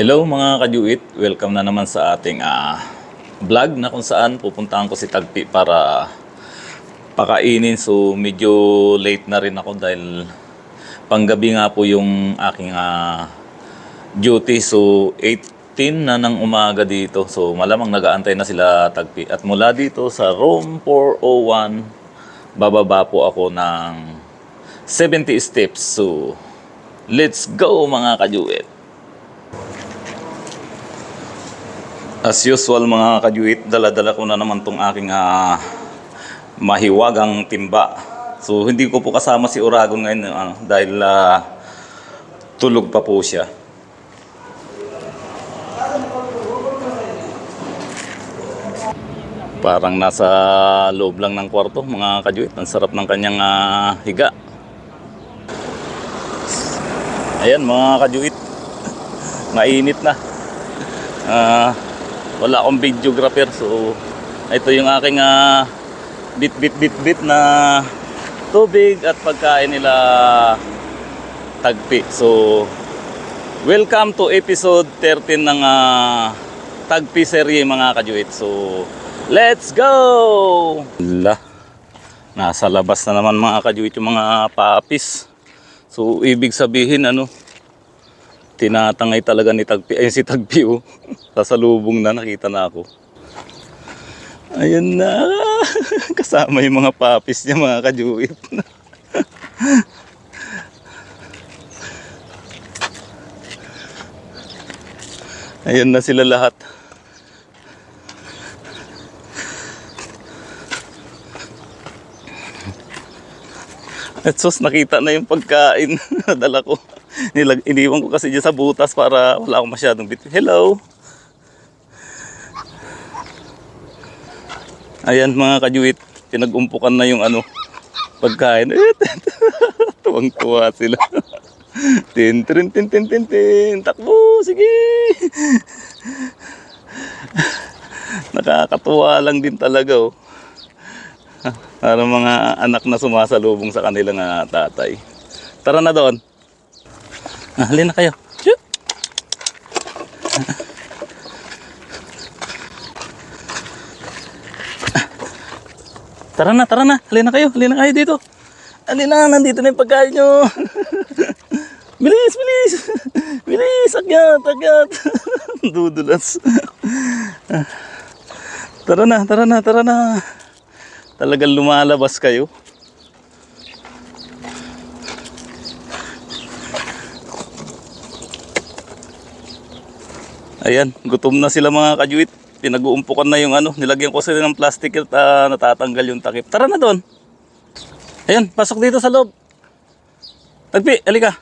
Hello mga kajuit, welcome na naman sa ating ah, vlog na kung saan pupuntahan ko si Tagpi para pakainin. So medyo late na rin ako dahil panggabi nga po yung aking ah, duty. So 18 na ng umaga dito. So malamang nagaantay na sila Tagpi. At mula dito sa room 401, bababa po ako ng 70 steps. So let's go mga kajuit. As usual mga kajuit, dala-dala ko na naman tong aking ah, mahiwagang timba. So hindi ko po kasama si Uragon ngayon ah, dahil ah, tulog pa po siya. Parang nasa loob lang ng kwarto mga kajuit. Ang sarap ng kanyang ah, higa. Ayan mga kajuit. Mainit na. Ah, wala akong videographer so ito yung aking ah, bit bit bit bit na tubig at pagkain nila tagpi. So welcome to episode 13 ng ah, tagpi serye mga kajuit so let's go! La nasa labas na naman mga kajuit yung mga papis. So ibig sabihin ano tinatangay talaga ni Tagpi. Ayun si Tagpi oh. Sasalubong na, nakita na ako. Ayun na. Kasama yung mga papis niya, mga kajuit. Ayun na sila lahat. At sus, nakita na yung pagkain na dala ko. Nilag, iniwan ko kasi dyan sa butas para wala akong masyadong bit. Hello! Ayan mga kajuit, pinag-umpukan na yung ano, pagkain. Tuwang-tuwa sila. tin, tin, tin, tin, tin, tin. Takbo, sige! Nakakatuwa lang din talaga oh. Para mga anak na sumasalubong sa kanilang ah, tatay. Tara na doon. Ah, halina kayo. Tara na, tara na. Halina kayo, halina kayo dito. Halina, nandito na yung pagkain nyo. bilis, bilis. Bilis, akyat, akyat. Dudulas. tara na, tara na, tara na. Talagang lumalabas kayo. Ayan, gutom na sila mga kajuit. Pinag-uumpukan na yung ano, nilagyan ko sila ng plastic at ah, natatanggal yung takip. Tara na doon. Ayan, pasok dito sa loob. Tagpi, halika.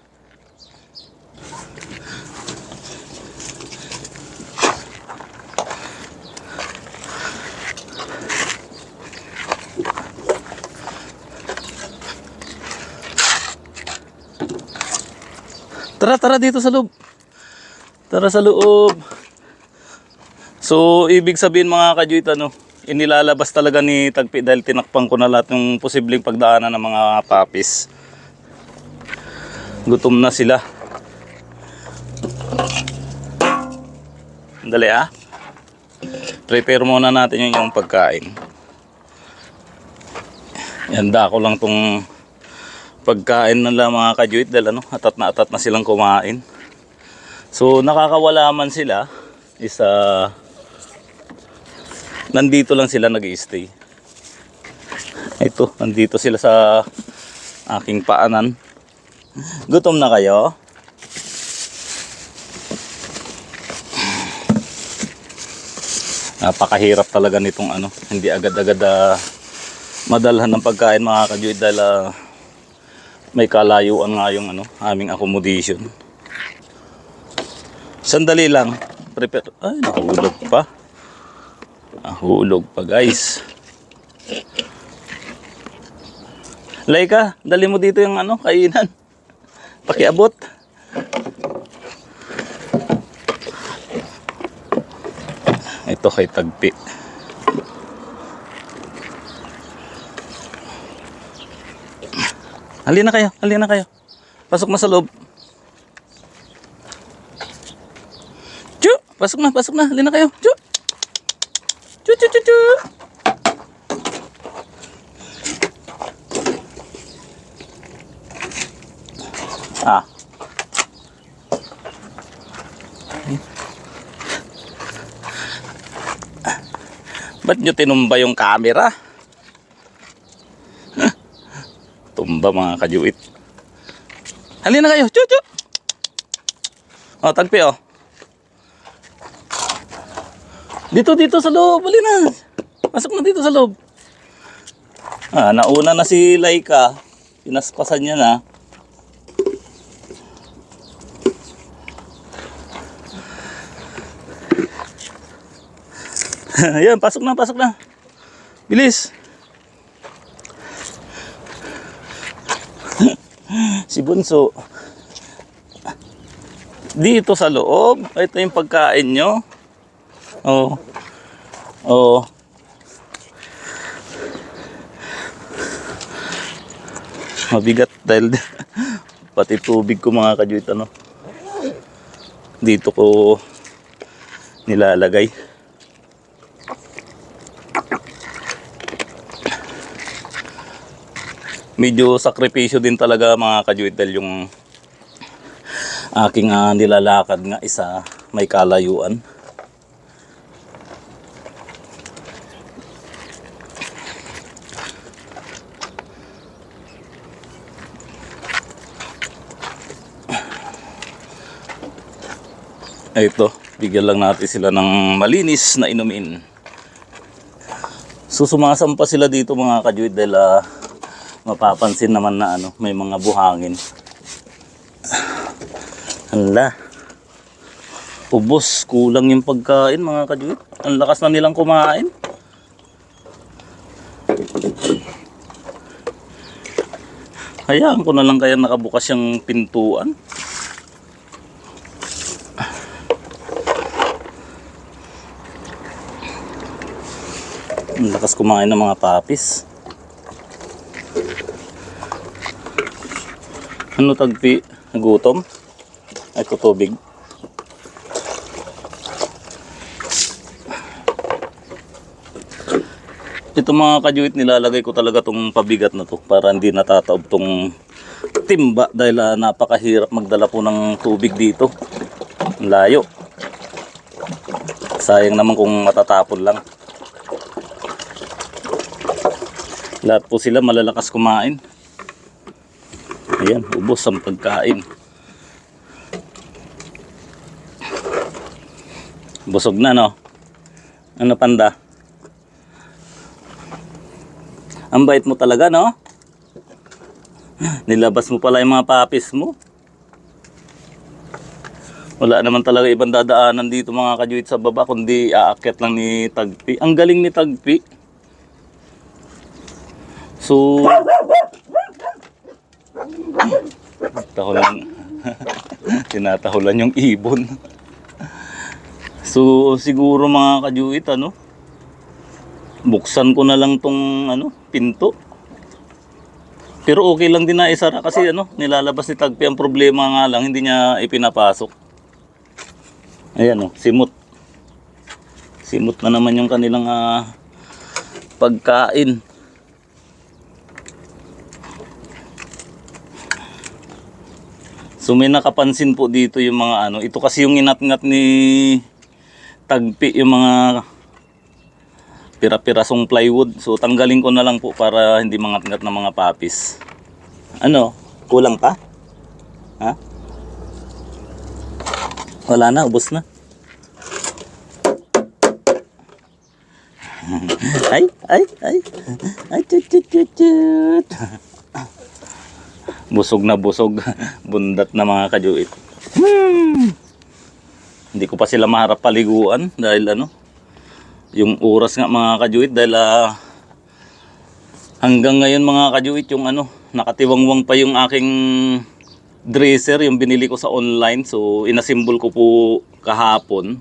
Tara, tara dito sa loob. Tara sa loob. So, ibig sabihin mga kajuit, ano, inilalabas talaga ni Tagpi dahil tinakpan ko na lahat ng posibleng pagdaanan ng mga papis. Gutom na sila. Dali ah. Prepare muna natin yung, yung pagkain. Yanda ko lang tong pagkain nila mga kajuit dahil ano, atat na atat na silang kumain. So nakakawala man sila isa nandito lang sila nag stay Ito, nandito sila sa aking paanan. Gutom na kayo? Napakahirap talaga nitong ano, hindi agad-agad ah, madalhan ng pagkain mga kajuit dahil ah, may kalayuan nga yung ano, aming accommodation. Sandali lang. Prepare. Ay, nahulog pa. Nahulog pa, guys. Laika, dali mo dito yung ano, kainan. Pakiabot. Ito kay Tagpi. Halina kayo, halina kayo. Pasok na sa loob. Pasok na, pasok na. Halina kayo. Chu! Chu, chu, chu, chu! Ah. Ba't nyo tinumba yung camera? Tumba mga kajuit. Halina kayo. Chu, chu! Oh, tagpi oh. Dito, dito sa loob. Halina. Pasok na dito sa loob. Ah, nauna na si Laika. Pinaspasan niya na. Ayan, pasok na, pasok na. Bilis. si Bunso. Dito sa loob. Ito yung pagkain nyo. Oo. Oo. Mabigat dahil pati tubig ko mga kajuit ano. Dito ko nilalagay. Medyo sakripisyo din talaga mga kajuit dahil yung aking ah, nilalakad nga isa may kalayuan. Ito, bigyan lang natin sila ng malinis na inumin. So sumasampa sila dito mga kajuit dahil ah, mapapansin naman na ano, may mga buhangin. Hala. Ubos, kulang yung pagkain mga kajuit. Ang lakas na nilang kumain. Hayaan ko na lang kaya nakabukas yung pintuan. Lakas kumain ng mga papis. Ano tagpi? Nagutom? Ay tutubig. Ito mga kajuit nilalagay ko talaga tong pabigat na to para hindi natataob tong timba dahil ah, napakahirap magdala po ng tubig dito. Layo. Sayang naman kung matatapon lang. Lahat po sila malalakas kumain. Ayan, ubos ang pagkain. Busog na, no? Ano, panda? Ang bait mo talaga, no? Nilabas mo pala yung mga papis mo. Wala naman talaga ibang dadaanan dito mga kajuit sa baba, kundi aakyat lang ni Tagpi. Ang galing ni Tagpi. So, tahulan, tinatahulan yung ibon. So, siguro mga kajuit, ano, buksan ko na lang tong, ano, pinto. Pero okay lang din na isara kasi, ano, nilalabas ni Tagpi. Ang problema nga lang, hindi niya ipinapasok. Ayan, oh, simot. Simot na naman yung kanilang ah, pagkain. So may nakapansin po dito yung mga ano, ito kasi yung inat-ngat ni Tagpi yung mga pira-pirasong plywood. So tanggalin ko na lang po para hindi mangat-ngat ng mga papis. Ano? Kulang pa? Ha? Wala na, ubos na. ay, ay, ay. Ay, tut, tut, tut, tut. Busog na busog. Bundat na mga kajuit. Hmm. Hindi ko pa sila maharap paliguan dahil ano, yung oras nga mga kajuit dahil ah, hanggang ngayon mga kajuit yung ano, nakatiwangwang pa yung aking dresser, yung binili ko sa online. So inasimbol ko po kahapon.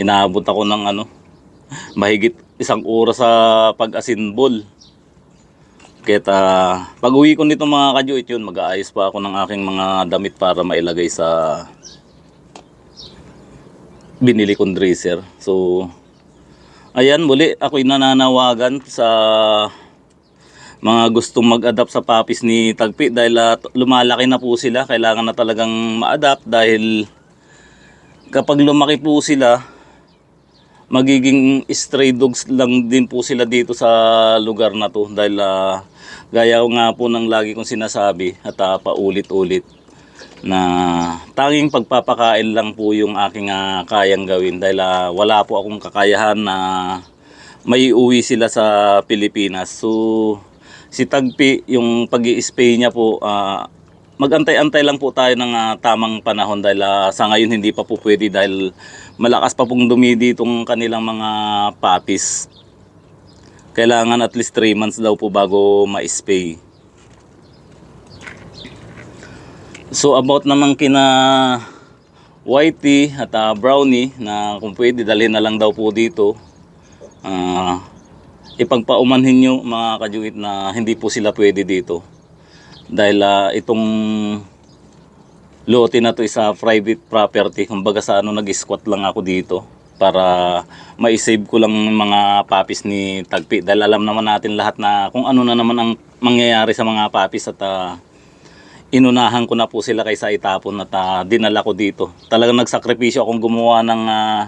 Inaabot ako ng ano, mahigit isang oras sa pag-asinbol. Kaya pag uwi ko nito mga kajuit yun, mag-aayos pa ako ng aking mga damit para mailagay sa binili kong dresser. So, ayan muli, ako'y nananawagan sa mga gustong mag-adapt sa papis ni Tagpi dahil ah, lumalaki na po sila. Kailangan na talagang ma-adapt dahil kapag lumaki po sila, magiging stray dogs lang din po sila dito sa lugar na to dahil ah, gaya nga po ng lagi kong sinasabi at ah, paulit-ulit na tanging pagpapakain lang po yung aking ah, kayang gawin dahil ah, wala po akong kakayahan na may uwi sila sa Pilipinas. So si Tagpi, yung pag spay niya po, ah, magantay-antay lang po tayo ng ah, tamang panahon dahil ah, sa ngayon hindi pa po pwede dahil malakas pa pong dumidi itong kanilang mga papis. Kailangan at least 3 months daw po bago ma-spay. So about naman kina Whitey at ah, Brownie na kung pwede dalhin na lang daw po dito. Ah, ipagpaumanhin nyo mga kajuit na hindi po sila pwede dito. Dahil ah, itong lote na to is a private property. Kumbaga sa ano nag-squat lang ako dito para ma-save ko lang mga papis ni Tagpi. Dahil alam naman natin lahat na kung ano na naman ang mangyayari sa mga papis at ah, inunahan ko na po sila kaysa itapon at ah, dinala ko dito. Talagang nagsakripisyo akong gumawa ng ah,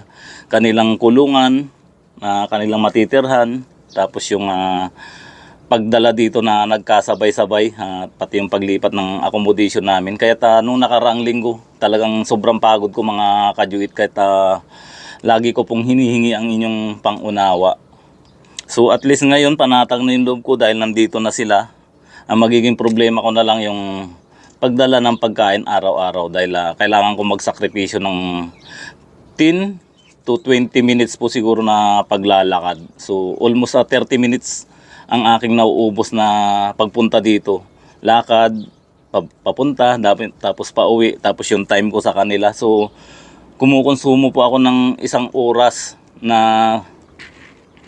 kanilang kulungan, na kanilang matitirhan, tapos yung ah, pagdala dito na nagkasabay-sabay at pati yung paglipat ng accommodation namin. Kaya ta, nung nakaraang linggo, talagang sobrang pagod ko mga kajuit kahit ah, lagi ko pong hinihingi ang inyong pangunawa. So at least ngayon panatag na yung loob ko dahil nandito na sila. Ang magiging problema ko na lang yung pagdala ng pagkain araw-araw dahil ah, kailangan ko magsakripisyo ng 10 to 20 minutes po siguro na paglalakad. So almost sa 30 minutes ang aking nauubos na pagpunta dito. Lakad, pa- papunta, tapos pauwi, tapos yung time ko sa kanila. So kumukonsumo po ako ng isang oras na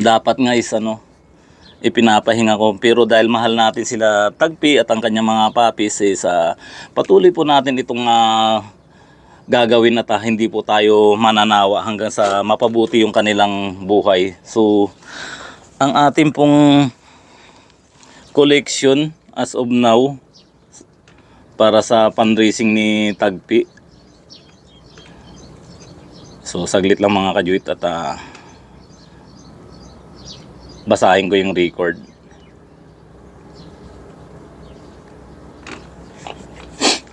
dapat nga is ano, ipinapahinga ko. Pero dahil mahal natin sila tagpi at ang kanyang mga papis is ah, patuloy po natin itong ah, gagawin at ah, hindi po tayo mananawa hanggang sa mapabuti yung kanilang buhay. So, ang ating pong collection as of now para sa fundraising ni Tagpi. So, saglit lang mga kajuit at ah, basahin ko yung record.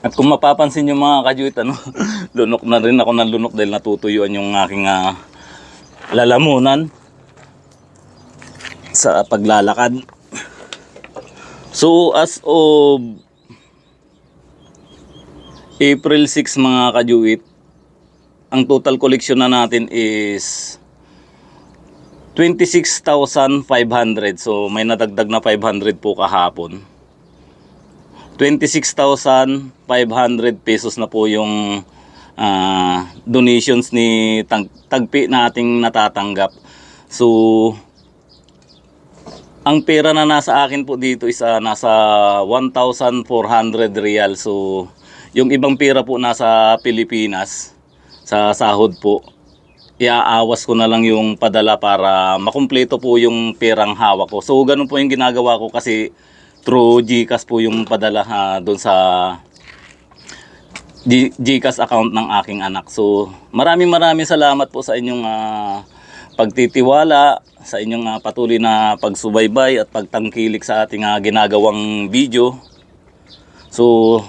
At kung mapapansin nyo mga kajuit, ano, lunok na rin ako ng lunok dahil natutuyuan yung aking ah, lalamunan sa paglalakad. So as of April 6 mga kajuit, ang total collection na natin is 26,500. So may nadagdag na 500 po kahapon. 26,500 pesos na po yung ah, donations ni Tag Tagpi na ating natatanggap. So, ang pera na nasa akin po dito is ah, nasa 1,400 real. So, yung ibang pera po nasa Pilipinas sa sahod po. Iaawas ko na lang yung padala para makumpleto po yung perang hawak ko. So, ganun po yung ginagawa ko kasi through GCash po yung padala ha, doon sa G- GCash account ng aking anak. So, maraming maraming salamat po sa inyong ah, pagtitiwala, sa inyong ah, patuloy na pagsubaybay at pagtangkilik sa ating ah, ginagawang video. So,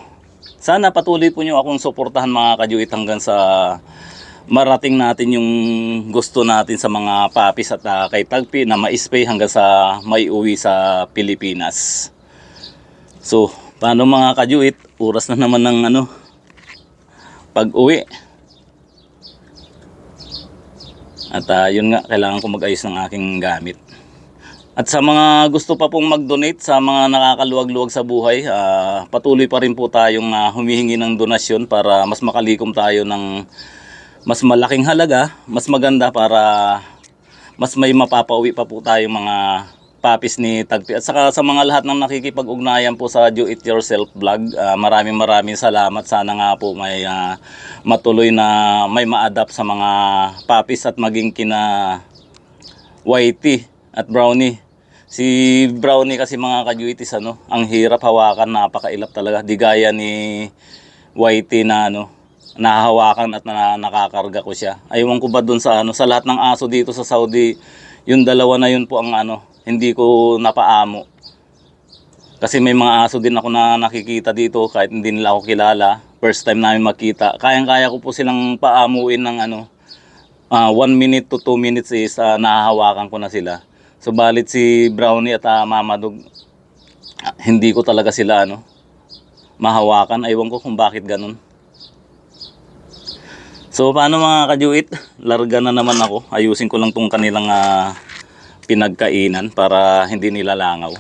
sana patuloy po nyo akong suportahan mga kajuit hanggang sa marating natin yung gusto natin sa mga papis at ah, kay Tagpi na ma-spay hanggang sa may uwi sa Pilipinas. So, paano mga kajuit? Oras na naman ng ano, pag-uwi. At ah, yun nga, kailangan ko mag-ayos ng aking gamit. At sa mga gusto pa pong mag-donate sa mga nakakaluwag-luwag sa buhay, ah, patuloy pa rin po tayong ah, humihingi ng donasyon para mas makalikom tayo ng mas malaking halaga, mas maganda para mas may mapapauwi pa po tayong mga papis ni Tagpi. At saka sa mga lahat ng nakikipag-ugnayan po sa Do It Yourself vlog, ah, maraming maraming salamat. Sana nga po may ah, matuloy na may ma-adapt sa mga papis at maging kina Whitey at Brownie. Si Brownie kasi mga kajuitis ano, ang hirap hawakan, napakailap talaga. Di gaya ni Whitey na ano, nahahawakan at na, nakakarga ko siya. Aywan ko ba dun sa ano, sa lahat ng aso dito sa Saudi, yung dalawa na yun po ang ano, hindi ko napaamo. Kasi may mga aso din ako na nakikita dito kahit hindi nila ako kilala. First time namin makita. Kayang-kaya ko po silang paamuin ng ano, ah, 1 minute to 2 minutes is ah, nahahawakan ko na sila. Subalit si Brownie at ah, Mama Dog, ah, hindi ko talaga sila ano, mahawakan. Aywan ko kung bakit ganun. So paano mga kajuit? Larga na naman ako. Ayusin ko lang tong kanilang ah, pinagkainan para hindi nila langaw.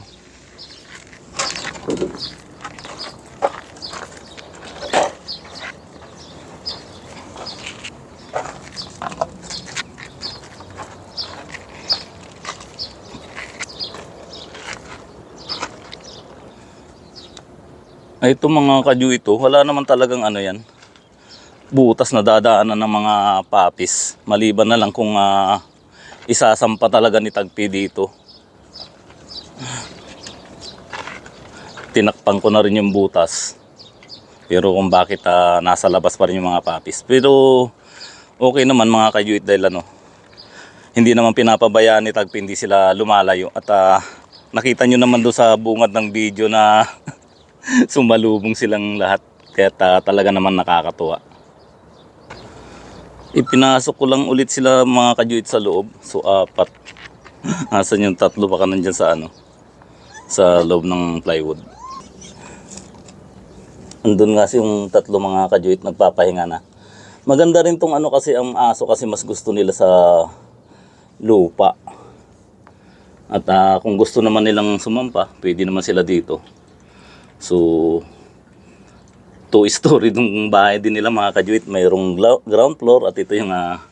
Ito mga kajuit to, wala naman talagang ano yan. butas na dadaanan ng mga papis. Maliban na lang kung ah, isasampa talaga ni Tagpi dito. Tinakpan ko na rin yung butas. Pero kung bakit ah, nasa labas pa rin yung mga papis. Pero okay naman mga kajuit dahil ano, hindi naman pinapabayaan ni Tagpi, hindi sila lumalayo. At ah, nakita nyo naman doon sa bungad ng video na sumalubong silang lahat. Kaya ta- talaga naman nakakatuwa. Ipinasok ko lang ulit sila mga kajuit sa loob. So, apat. Asan yung tatlo? Baka nandyan sa ano? Sa loob ng plywood. Andun nga si yung tatlo mga kajuit nagpapahinga na. Maganda rin tong ano kasi ang aso kasi mas gusto nila sa lupa. At ah, kung gusto naman nilang sumampa, pwede naman sila dito. So, two-story ng bahay din nila mga kajuit. Mayroong ground floor at ito yung ah,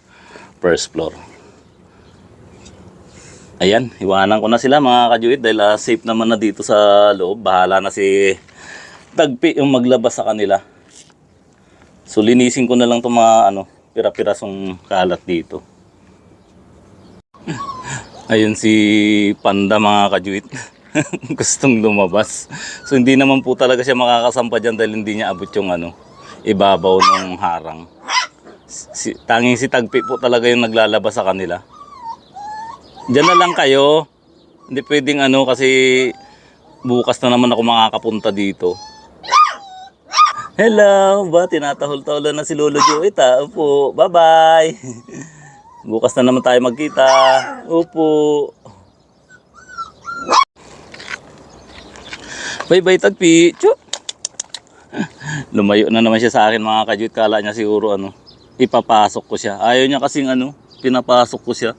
first floor. Ayan, iwanan ko na sila mga kajuit dahil ah, safe naman na dito sa loob. Bahala na si Tagpi yung maglabas sa kanila. So linisin ko na lang itong mga ano, pira-pirasong kalat dito. Ayun si Panda mga kajuit. Gustong lumabas. So hindi naman po talaga siya makakasampa dyan dahil hindi niya abot yung ano, ibabaw ng harang. Si, tanging si Tagpi po talaga yung naglalabas sa kanila. Diyan na lang kayo. Hindi pwedeng ano kasi bukas na naman ako makakapunta dito. Hello, ba tinatahol-taholan na si Lolo Joey ta. Opo, bye-bye. Bukas na naman tayo magkita. Opo. Bye-bye tagpi. Chuk. Lumayo na naman siya sa akin mga kajut. Kala niya siguro ano, ipapasok ko siya. Ayaw niya kasing ano, pinapasok ko siya.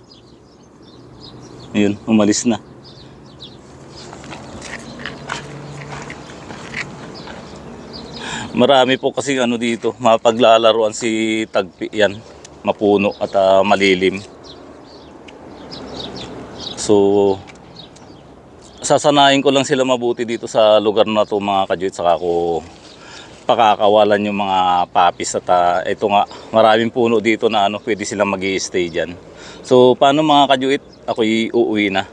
Ayun, umalis na. Marami po kasi ano dito, mapaglalaruan si Tagpi yan. Mapuno at ah, malilim. So, sasanayin ko lang sila mabuti dito sa lugar na to mga kajuit saka ko pakakawalan yung mga papis at ah, ito nga maraming puno dito na ano pwede silang mag stay dyan. So paano mga kajuit ako'y uuwi na